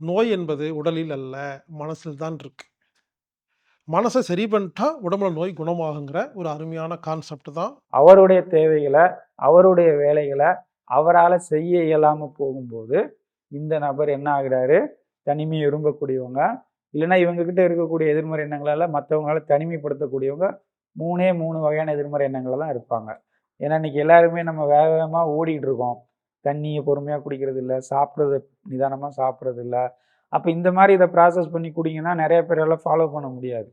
நோய் என்பது உடலில் அல்ல, மனசில் தான் இருக்கு. மனசை சரி பண்ணிட்டா உடம்புல நோய் குணமாகுங்கிற ஒரு அருமையான கான்செப்ட் தான் அவருடைய தேவைகளை அவருடைய வேலைகளை அவரால் செய்ய இயலாம போகும்போது, இந்த நபர் என்ன ஆகுறாரு, தனிமை விரும்பக்கூடியவங்க, இல்லைன்னா இவங்க கிட்ட இருக்கக்கூடிய எதிர்மறை எண்ணங்களால மற்றவங்களால தனிமைப்படுத்தக்கூடியவங்க 3ஏ 3 வகையான எதிர்மறை எண்ணங்களெல்லாம் இருப்பாங்க. ஏன்னா இன்னைக்கு எல்லாருமே நம்ம வேக வேகமாக ஓடிட்டு இருக்கோம். தண்ணியை பொறுமையாக குடிக்கிறது இல்லை சாப்பிடுறத நிதானமாக சாப்பிட்றது இல்லை அப்போ இந்த மாதிரி இதை ப்ராசஸ் பண்ணி குடிங்கன்னா நிறைய பேரால் ஃபாலோ பண்ண முடியாது.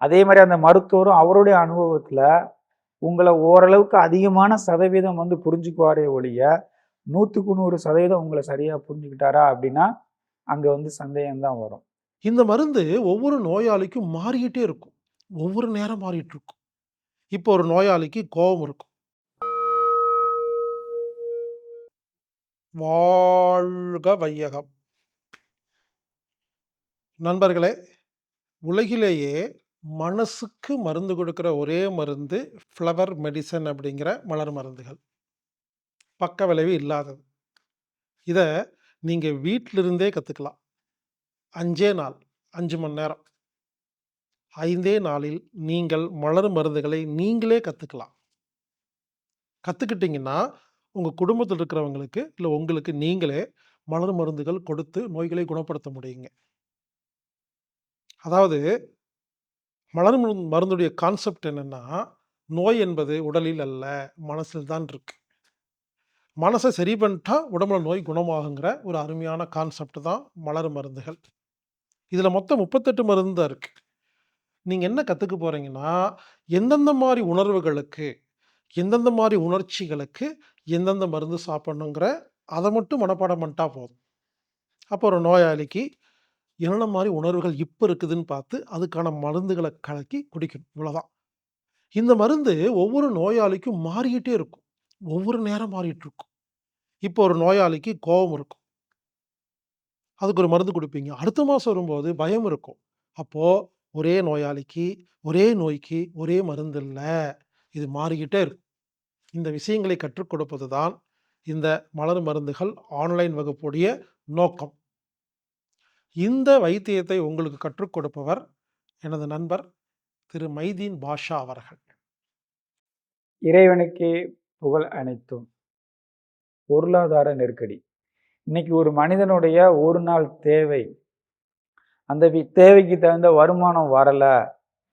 அதே மாதிரி அந்த மருத்துவரும் அவருடைய அனுபவத்தில் உங்களை ஓரளவுக்கு அதிகமான சதவீதம் வந்து புரிஞ்சுக்குவாரே ஒழிய, நூற்றுக்கு நூறு சதவீதம் உங்களை சரியாக புரிஞ்சுக்கிட்டாரா அப்படின்னா, அங்கே வந்து சந்தேகம்தான் வரும். இந்த மருந்து ஒவ்வொரு நோயாளிக்கும் மாறிக்கிட்டே இருக்கும். ஒவ்வொரு நேரம் மாறிட்டு இருக்கும். இப்போ ஒரு நோயாளிக்கு கோபம் இருக்கும். வாழ்க வையகம். நண்பர்களே, உலகிலேயே மனசுக்கு மருந்து கொடுக்குற ஒரே மருந்து ஃப்ளவர் மெடிசன் அப்படிங்கிற மலர் மருந்துகள். பக்க விளைவு இல்லாதது. இதை நீங்கள் வீட்டிலிருந்தே கற்றுக்கலாம் அஞ்சே நாள், அஞ்சு மணி நேரம். ஐந்தே நாளில் நீங்கள் மலர் மருந்துகளை நீங்களே கற்றுக்கலாம் கற்றுக்கிட்டிங்கன்னா உங்கள் குடும்பத்தில் இருக்கிறவங்களுக்கு, இல்லை உங்களுக்கு நீங்களே மலர் மருந்துகள் கொடுத்து நோய்களை குணப்படுத்த முடியுங்க. அதாவது மலர் மருந்து மருந்துடைய கான்செப்ட் என்னன்னா, நோய் என்பது உடலில் அல்ல, மனசில் தான் இருக்கு. மனசை சரி பண்ணிட்டா உடம்புல நோய் குணமாகுங்கிற ஒரு அருமையான கான்செப்ட் தான் மலர் மருந்துகள். இதில் மொத்தம் 38 மருந்து தான் இருக்கு. நீங்கள் என்ன கற்றுக்க போகிறீங்கன்னா எந்தெந்த மாதிரி உணர்வுகளுக்கு, எந்தெந்த மாதிரி உணர்ச்சிகளுக்கு எந்தெந்த மருந்து சாப்பிட்ணுங்கிற அதை மட்டும் மனப்பாடம் பண்ணிட்டா போதும். அப்போ ஒரு நோயாளிக்கு என்னென்ன மாதிரி உணர்வுகள் இப்போ இருக்குதுன்னு பார்த்து, அதுக்கான மருந்துகளை கலக்கி குடிக்கணும். இவ்வளோதான். இந்த மருந்து ஒவ்வொரு நோயாளிக்கும் மாறிக்கிட்டே இருக்கும். ஒவ்வொரு நேரம் மாறிட்டு இருக்கும். இப்போ ஒரு நோயாளிக்கு கோவம் இருக்கும். அதுக்கு ஒரு மருந்து கொடுப்பீங்க அடுத்த மாதம் வரும்போது பயம் இருக்கும். அப்போது ஒரே நோயாளிக்கு, ஒரே நோய்க்கு ஒரே மருந்து இல்லை இது மாறிக்கிட்டே இருக்கும். இந்த விஷயங்களை கற்றுக் கொடுப்பது தான் இந்த மலர் மருந்துகள் ஆன்லைன் வகுப்புடைய நோக்கம். இந்த வைத்தியத்தை உங்களுக்கு கற்றுக் கொடுப்பவர் எனது நண்பர் திரு மைதீன் பாஷா அவர்கள். இறைவனுக்கே புகழ் அனைத்தும். பொருளாதார நெருக்கடி. இன்னைக்கு ஒரு மனிதனுடைய ஒரு நாள் தேவை, அந்த தேவைக்கு தகுந்த வருமானம் வரலை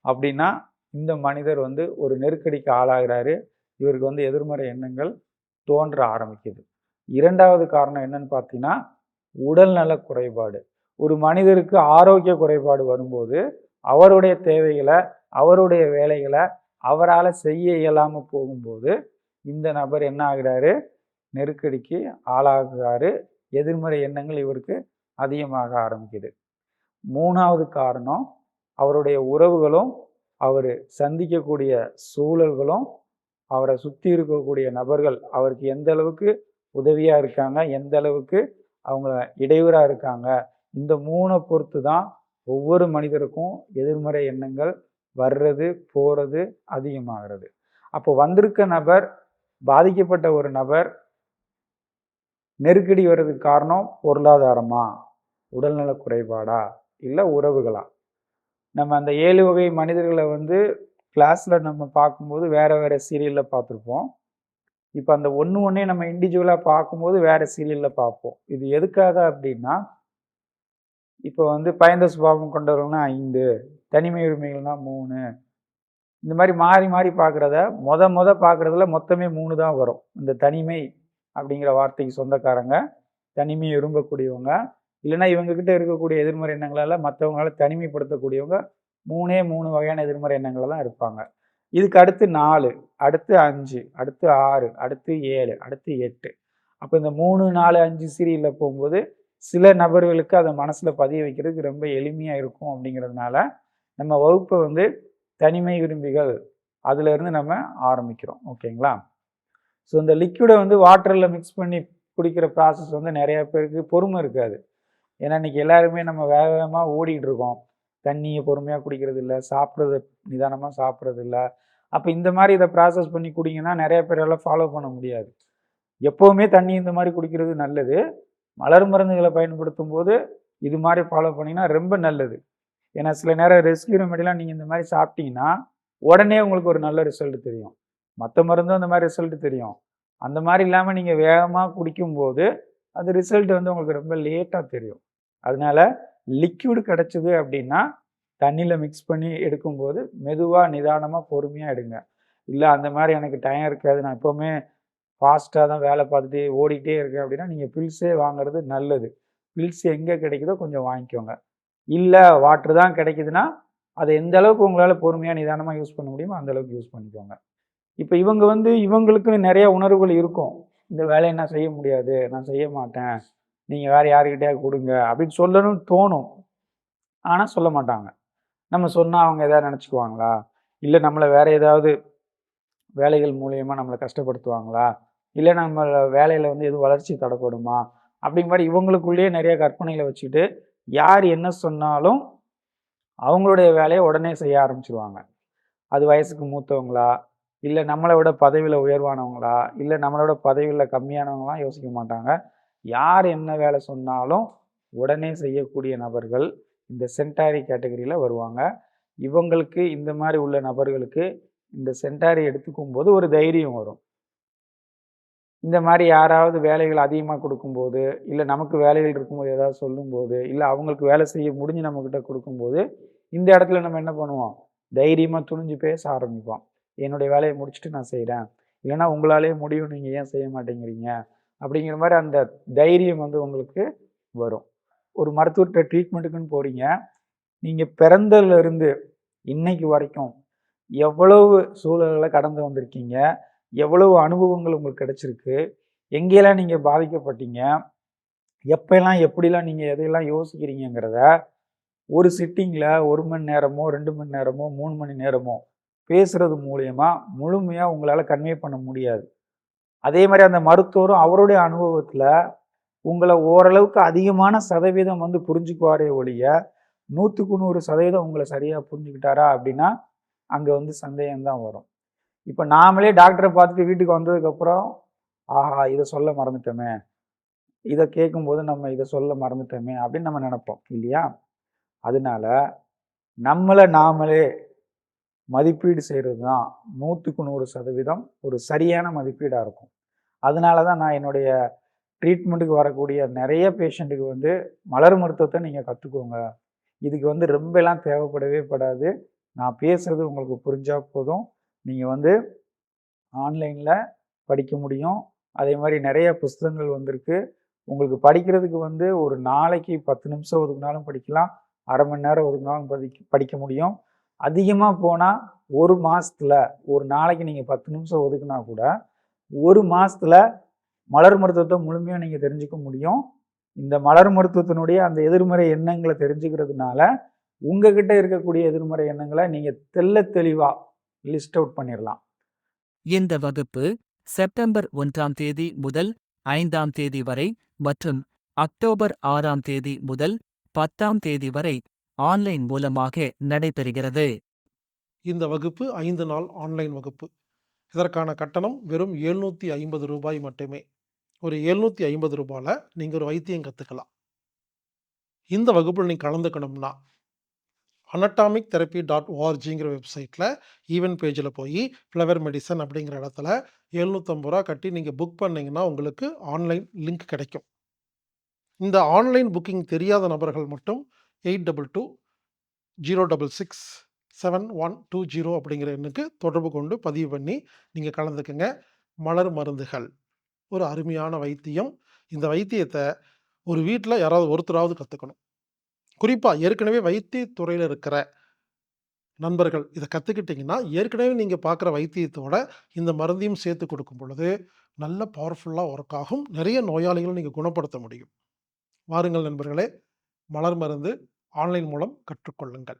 அப்படின்னா, இந்த மனிதர் வந்து ஒரு நெருக்கடிக்கு ஆளாகிறாரு இவருக்கு வந்து எதிர்மறை எண்ணங்கள் தோன்ற ஆரம்பிக்குது. இரண்டாவது காரணம் என்னன்னு பார்த்தீங்கன்னா, உடல்நல குறைபாடு. ஒரு மனிதருக்கு ஆரோக்கிய குறைபாடு வரும்போது, அவருடைய தேவைகளை அவருடைய வேலைகளை அவரால் செய்ய இயலாமல் போகும்போது, இந்த நபர் என்ன ஆகிறாரு நெருக்கடிக்கு ஆளாகிறாரு எதிர்மறை எண்ணங்கள் இவருக்கு அதிகமாக ஆரம்பிக்குது. மூணாவது காரணம், அவருடைய உறவுகளும், அவர் சந்திக்கக்கூடிய சூழல்களும், அவரை சுற்றி இருக்கக்கூடிய நபர்கள் அவருக்கு எந்த அளவுக்கு உதவியாக இருக்காங்க, எந்த அளவுக்கு அவங்க இடையூறாக இருக்காங்க. இந்த மூணை பொறுத்து தான் ஒவ்வொரு மனிதருக்கும் எதிர்மறை எண்ணங்கள் வர்றது, போகிறது அதிகமாகிறது அப்போ வந்திருக்க நபர், பாதிக்கப்பட்ட ஒரு நபர் நெருக்கடி வர்றதுக்கு காரணம் பொருளாதாரமா? உடல்நல குறைபாடா? இல்லை உறவுகளா? நம்ம அந்த ஏழு வகை மனிதர்களை வந்து கிளாஸில் நம்ம பார்க்கும்போது வேறு வேறு சீரியலில் பார்த்துருப்போம். இப்போ அந்த ஒன்று ஒன்றே நம்ம இண்டிவிஜுவலாக பார்க்கும்போது வேறு சீரியலில் பார்ப்போம். இது எதுக்காக அப்படின்னா, இப்போ வந்து பயந்த சுபாவம் கொண்டவர்கள்னா ஐந்து தனிமை உரிமைகள்னா மூணு இந்த மாதிரி மாறி மாறி பார்க்குறத மொத மொத பார்க்குறதுல மொத்தமே மூணு தான் வரும். இந்த தனிமை அப்படிங்கிற வார்த்தைக்கு சொந்தக்காரங்க, தனிமையை விரும்பக்கூடியவங்க, இல்லைன்னா இவங்கக்கிட்ட இருக்கக்கூடிய எதிர்மறை எண்ணங்களால் மற்றவங்களால தனிமைப்படுத்தக்கூடியவங்க 3ஏ 3 வகையான எதிர்மறை எண்ணங்கள் தான் இருப்பாங்க. இதுக்கு அடுத்து நாலு அடுத்து அஞ்சு அடுத்து ஆறு அடுத்து ஏழு அடுத்து எட்டு அப்போ இந்த மூணு நாலு அஞ்சு சீரியலில் போகும்போது, சில நபர்களுக்கு அதை மனசில் பதிய வைக்கிறதுக்கு ரொம்ப எளிமையாக இருக்கும் அப்படிங்கிறதுனால, நம்ம வகுப்பை வந்து தனிமை விரும்பிகள் அதுலேருந்து நம்ம ஆரம்பிக்கிறோம். ஓகேங்களா? ஸோ இந்த லிக்யூடை வந்து வாட்டரில் மிக்ஸ் பண்ணி குடிக்கிற ப்ராசஸ் வந்து நிறையா பேருக்கு பொறுமை இருக்காது. ஏன்னா இன்னைக்கு எல்லாருமே நம்ம வேக வேகமாக ஓடிட்டு இருக்கோம். தண்ணியை பொறுமையாக குடிக்கிறது இல்லை சாப்பிடுறத நிதானமாக சாப்பிட்றது இல்லை அப்போ இந்த மாதிரி இதை ப்ராசஸ் பண்ணி குடிங்கன்னா நிறைய பேரால் ஃபாலோ பண்ண முடியாது. எப்போவுமே தண்ணி இந்த மாதிரி குடிக்கிறது நல்லது. மலர் மருந்துகளை பயன்படுத்தும் போது இது மாதிரி ஃபாலோ பண்ணிங்கன்னா ரொம்ப நல்லது. ஏன்னா சில நேரம் ரெஸ்கியூ ரெமெடிலாம் நீங்கள் இந்த மாதிரி சாப்பிட்டீங்கன்னா உடனே உங்களுக்கு ஒரு நல்ல ரிசல்ட் தெரியும். மற்ற மருந்தும் அந்த மாதிரி ரிசல்ட் தெரியும். அந்த மாதிரி இல்லாமல் நீங்கள் வேகமாக குடிக்கும்போது அது ரிசல்ட் வந்து உங்களுக்கு ரொம்ப லேட்டாக தெரியும். அதனால லிக்யூடு கிடச்சிது அப்படின்னா தண்ணியில் மிக்ஸ் பண்ணி எடுக்கும்போது மெதுவாக நிதானமாக பொறுமையாக எடுங்க. இல்லை அந்த மாதிரி எனக்கு டைம் இருக்காது நான் எப்போவுமே ஃபாஸ்ட்டாக தான் வேலை பார்த்துட்டு ஓடிக்கிட்டே இருக்கேன் அப்படின்னா நீங்கள் பில்ஸே வாங்குறது நல்லது. பில்ஸ் எங்கே கிடைக்குதோ கொஞ்சம் வாங்கிக்கோங்க. இல்லை வாட்ரு தான் கிடைக்குதுன்னா அதை எந்த அளவுக்கு உங்களால் பொறுமையாக நிதானமாக யூஸ் பண்ண முடியுமோ அந்த அளவுக்கு யூஸ் பண்ணிக்கோங்க. இப்போ இவங்க வந்து இவங்களுக்குன்னு நிறையா உணர்வுகள் இருக்கும். இந்த வேலையை நான் செய்ய முடியாது நான் செய்ய மாட்டேன். நீங்கள் வேறு யாருக்கிட்டே கொடுங்க அப்படின்னு சொல்லணும்னு தோணும். ஆனால் சொல்ல மாட்டாங்க. நம்ம சொன்னால் அவங்க எதாவது நினச்சிக்குவாங்களா? இல்லை நம்மளை வேறு ஏதாவது வேலைகள் மூலயமா நம்மளை கஷ்டப்படுத்துவாங்களா? இல்லை நம்ம வேலையில் வந்து எதுவும் வளர்ச்சி தடப்படுமா? அப்படிங்கிற மாதிரி இவங்களுக்குள்ளேயே நிறைய கற்பனைகளை வச்சுக்கிட்டு யார் என்ன சொன்னாலும் அவங்களுடைய வேலையை உடனே செய்ய ஆரம்பிச்சிருவாங்க. அது வயசுக்கு மூத்தவங்களா? இல்லை நம்மளை விட பதவியில் உயர்வானவங்களா? இல்லை நம்மளோட பதவியில் கம்மியானவங்களாம் யோசிக்க மாட்டாங்க. யார் என்ன வேலை சொன்னாலும் உடனே செய்யக்கூடிய நபர்கள் இந்த சென்டாரி கேட்டகரியில் வருவாங்க. இவங்களுக்கு இந்த மாதிரி உள்ள நபர்களுக்கு இந்த சென்டாரி எடுத்துக்கும் போது ஒரு தைரியம் வரும். இந்த மாதிரி யாராவது வேலைகள் அதிகமாக கொடுக்கும்போது இல்லை நமக்கு வேலைகள் இருக்கும்போது ஏதாவது சொல்லும்போது இல்லை அவங்களுக்கு வேலை செய்ய முடிஞ்சு நம்மக்கிட்ட கொடுக்கும்போது இந்த இடத்துல நம்ம என்ன பண்ணுவோம்? தைரியமாக துணிஞ்சு பேச ஆரம்பிப்போம். என்னுடைய வேலையை முடிச்சுட்டு நான் செய்கிறேன் இல்லைன்னா உங்களாலே முடியும் நீங்கள் ஏன் செய்ய மாட்டேங்கிறீங்க? அப்படிங்கிற மாதிரி அந்த தைரியம் வந்து உங்களுக்கு வரும். ஒரு மருத்துவர்கிட்ட ட்ரீட்மெண்ட்டுக்குன்னு போகிறீங்க நீங்கள் பிறந்ததுலேருந்து இன்னைக்கு வரைக்கும் எவ்வளவு சூழல்களை கடந்து வந்திருக்கீங்க? எவ்வளவு அனுபவங்கள் உங்களுக்கு கிடைச்சிருக்கு? எங்கெல்லாம் நீங்கள் பாதிக்கப்பட்டீங்க? எப்பெல்லாம் எப்படிலாம் நீங்கள் எதையெல்லாம் யோசிக்கிறீங்கிறத ஒரு சிட்டிங்கில் ஒரு மணி நேரமோ ரெண்டு மணி நேரமோ மூணு மணி நேரமோ பேசுறது மூலயமா முழுமையாக உங்களால் கன்வே பண்ண முடியாது. அதே மாதிரி அந்த மருத்துவரும் அவருடைய அனுபவத்தில் உங்களை ஓரளவுக்கு அதிகமான சதவீதம் வந்து புரிஞ்சுக்குவாரே ஒழிய நூற்றுக்கு நூறு சதவீதம் உங்களை சரியாக புரிஞ்சுக்கிட்டாரா அப்படின்னா அங்கே வந்து சந்தேகம்தான் வரும். இப்போ நாமளே டாக்டரை பார்த்துட்டு வீட்டுக்கு வந்ததுக்கப்புறம் ஆஹா இதை சொல்ல மறந்துட்டோமே. இதை கேட்கும்போது நம்ம இதை சொல்ல மறந்துட்டோமே அப்படின்னு நம்ம நினைப்போம் இல்லையா? அதனால நம்மளை நாமளே மதிப்பீடு செய்கிறது தான் நூற்றுக்கு நூறு சதவீதம் ஒரு சரியான மதிப்பீடாக இருக்கும். அதனால தான் நான் என்னுடைய ட்ரீட்மெண்ட்டுக்கு வரக்கூடிய நிறைய பேஷண்ட்டுக்கு வந்து மலர் மருத்துவத்தை நீங்கள் கற்றுக்கோங்க இதுக்கு வந்து ரொம்பலாம் தேவைப்படவே படாது. நான் பேசுகிறது உங்களுக்கு புரிஞ்சால் போதும். நீங்கள் வந்து ஆன்லைனில் படிக்க முடியும். அதே மாதிரி நிறைய புஸ்தகங்கள் வந்திருக்கு. உங்களுக்கு படிக்கிறதுக்கு வந்து ஒரு நாளைக்கு பத்து நிமிஷம் ஒதுக்குனாலும் படிக்கலாம். அரை மணி நேரம் ஒதுக்குனாலும் படிக்க படிக்க முடியும். அதிகமாக போனால் ஒரு மாதத்தில் ஒரு நாளைக்கு நீங்கள் பத்து நிமிஷம் ஒதுக்குனா கூட ஒரு மாதத்தில் மலர் மருத்துவத்தை முழுமையாக நீங்கள் தெரிஞ்சுக்க முடியும். இந்த மலர் மருத்துவத்தினுடைய அந்த எதிர்மறை எண்ணங்களை தெரிஞ்சுக்கிறதுனால உங்ககிட்ட இருக்கக்கூடிய எதிர்மறை எண்ணங்களை நீங்கள் தெல்ல தெளிவாக லிஸ்ட் அவுட் பண்ணிடலாம் இந்த வகுப்பு செப்டம்பர் ஒன்றாம் தேதி முதல் ஐந்தாம் தேதி வரை மற்றும் அக்டோபர் ஆறாம் தேதி முதல் பத்தாம் தேதி வரை ஆன்லைன் மூலமாக நடைபெறுகிறது. இந்த வகுப்பு ஐந்து நாள் ஆன்லைன் வகுப்பு. இதற்கான கட்டணம் வெறும் எழுநூற்றி ஐம்பது ரூபாய் மட்டுமே. ஒரு எழுநூற்றி ஐம்பது ரூபாயில் நீங்கள் ஒரு வைத்தியம் கற்றுக்கலாம் இந்த வகுப்பில் நீங்கள் கலந்துக்கணும்னா அனட்டாமிக் தெரப்பி டாட் ஓஆர்ஜிங்கிற வெப்சைட்டில் ஈவென்ட் பேஜில் போய் ஃப்ளவர் மெடிசன் அப்படிங்கிற இடத்துல எழுநூற்றம்பது ரூபா கட்டி நீங்கள் புக் பண்ணிங்கன்னா உங்களுக்கு ஆன்லைன் லிங்க் கிடைக்கும். இந்த ஆன்லைன் புக்கிங் தெரியாத நபர்கள் மட்டும் eight double two zero double six seven one two zero அப்படிங்கிற எண்ணுக்கு தொடர்பு கொண்டு பதிவு பண்ணி நீங்கள் கலந்துக்குங்க. மலர் மருந்துகள். ஒரு அருமையான வைத்தியம். இந்த வைத்தியத்தை ஒரு வீட்டில் யாராவது ஒருத்தராவது கற்றுக்கணும் குறிப்பாக ஏற்கனவே வைத்தியத்துறையில் இருக்கிற நண்பர்கள் இதை கற்றுக்கிட்டிங்கன்னா ஏற்கனவே நீங்கள் பார்க்குற வைத்தியத்தோட இந்த மருந்தையும் சேர்த்து கொடுக்கும் பொழுது நல்ல பவர்ஃபுல்லாக ஒர்க் ஆகும். நிறைய நோயாளிகளை நீங்கள் குணப்படுத்த முடியும். வாருங்கள் நண்பர்களே மலர் மருந்து ஆன்லைன் மூலம் கற்றுக்கொள்ளுங்கள்.